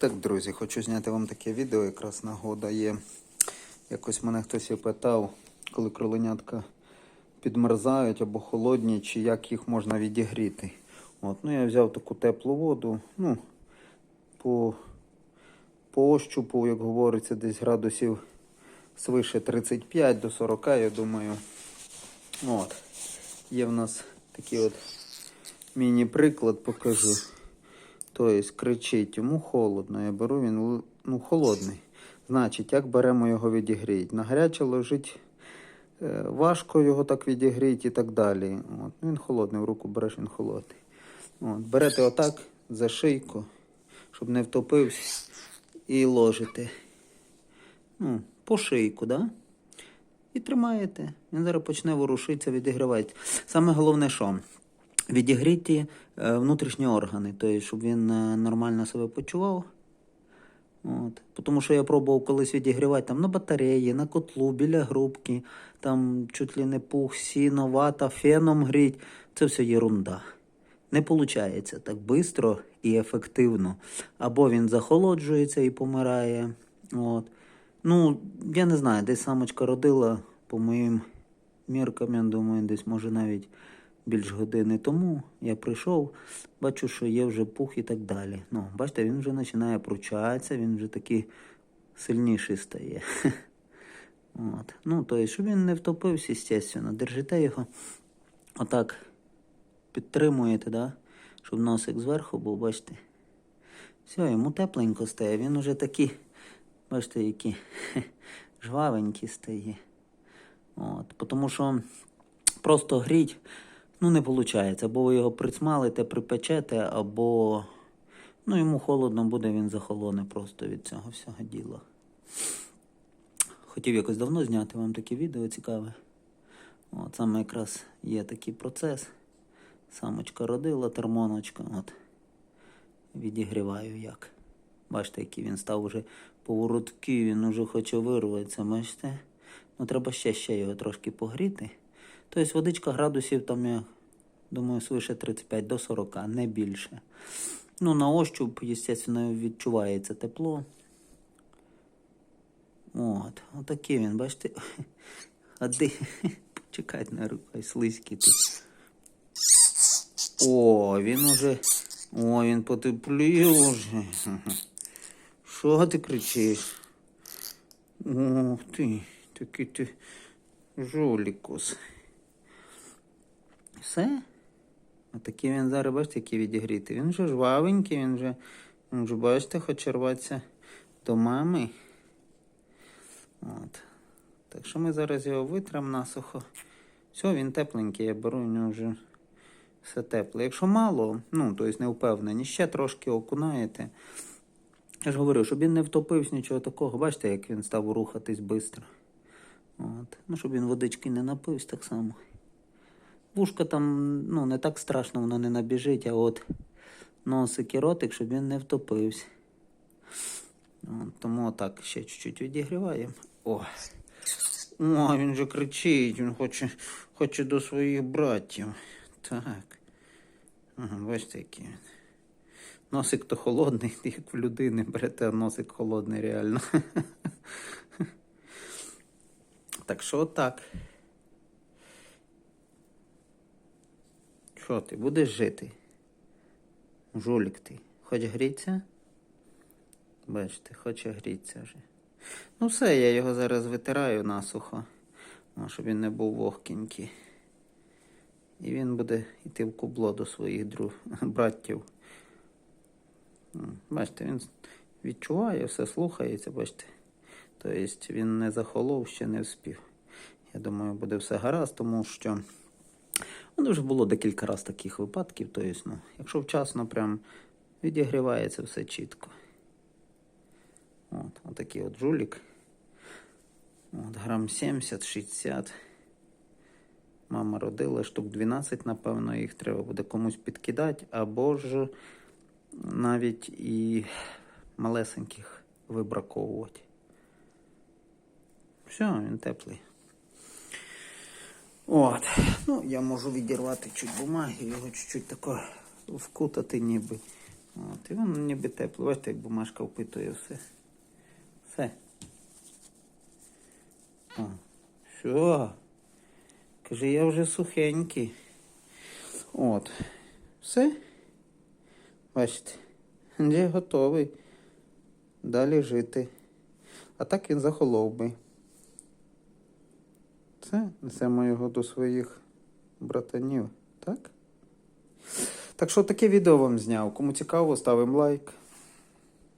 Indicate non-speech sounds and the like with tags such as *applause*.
Так, друзі, хочу зняти вам таке відео, якраз нагода є. Якось мене хтось і питав, коли кроленятка підмерзають або холодні, чи як їх можна відігріти. От, ну я взяв таку теплу воду, ну, по, по ощупу, як говориться, десь градусів свише 35 до 40, я думаю. От. Є в нас такий от міні-приклад, покажу. Тобто кричить, йому холодно. Я беру він ну, холодний. Значить, як беремо його відігріти? На гаряче лежить е, важко його так відігріти і так далі. От. Ну, Він холодний, в руку береш, він холодний. От. Берете отак за шийку, щоб не втопився, і ложите. Ну, по шийку, да? І тримаєте. Він зараз почне ворушитися, відігрівається. Саме головне, що відігріти е, внутрішні органи, тобто, щоб він е, нормально себе почував. От. Тому що я пробував колись відігрівати там на батареї, на котлу, біля грубки, там чуть ли не пух, сіно, вата, феном гріть. Це все єрунда. Не виходить так швидко і ефективно. Або він захолоджується і помирає. От. Ну, я не знаю, десь самочка родила, по моїм міркам, я думаю, десь може навіть більш години тому я прийшов, бачу, що є вже пух і так далі. Ну, бачите, він вже починає пручатися, він вже такий сильніший стає. *laughs* От. Ну, тобто, щоб він не втопився, звісно, держите його отак підтримуєте, да? щоб носик зверху був, бачите. Все, йому тепленько стає, він уже такий, бачите, який *laughs* жвавенький стає. От. Тому що просто гріть, ну не виходить. Або ви його присмалите, припечете, або ну, йому холодно буде, він захолоне просто від цього всього діла. Хотів якось давно зняти вам таке відео цікаве. От саме якраз є такий процес. Самочка родила, термоночка. От. Відігріваю як. Бачите, який він став уже поворотки, він уже хоче вирватися, бачите? Ну, треба ще ще його трошки погріти. Тобто водичка градусів там, я думаю, свише 35 до 40, не більше. Ну, на ощуп, звісно, відчувається тепло. От, отакий він, бачите. *laughs* Ходи. Почекайте на рукай, слизький тут. О, він уже. О, він потеплів уже. *laughs* Що ти кричиш? Ух ти, такий ти жолікус. Все? Отакий він зараз, бачите, який відігрітий. Він вже жвавенький, він вже, він вже, бачите, хоче рватися до мами. От. Так що ми зараз його витримо насухо. Все, він тепленький, я беру, у нього вже все тепле. Якщо мало, ну, тобто не впевнені, ще трошки окунаєте. Я ж говорю, щоб він не втопився, нічого такого. Бачите, як він став рухатись швидко. Ну, щоб він водички не напився так само. Вушка там ну, не так страшно, воно не набіжить, а от носик і ротик, щоб він не втопився. Тому отак ще чуть-чуть відігріваємо. О. О, він же кричить, він хоче, хоче до своїх братів. Так. Ага, бачите, який він. Носик то холодний, *laughs* як в людини берете, а носик холодний реально. *laughs* Так що отак. Що ти, будеш жити? Жулік ти. Хоч гріться? Бачите, хоче гріться вже. Ну все, я його зараз витираю насухо, а, щоб він не був вогкенький. І він буде йти в кубло до своїх друг... *laughs* братів. Бачите, він відчуває, все слухається, бачите. Тобто він не захолов, ще не вспів. Я думаю, буде все гаразд, тому що ну, вже було декілька разів таких випадків. Тобто, ну, якщо вчасно прям відігрівається все чітко. От, отакий от жулік. От, грам 70-60. Мама родила штук 12, напевно, їх треба буде комусь підкидати, або ж навіть і малесеньких вибраковувати. Все, він теплий. От. Ну, я можу відірвати чуть бумаги, його чуть-чуть тако вкутати ніби. От, і воно ніби тепло. Бачите, як бумажка впитує все. Все. О, що? Каже, я вже сухенький. От. Все. Бачите, вже готовий далі жити. А так він захолов би. Це несемо його до своїх братанів, так? Так що таке відео вам зняв. Кому цікаво, ставимо лайк.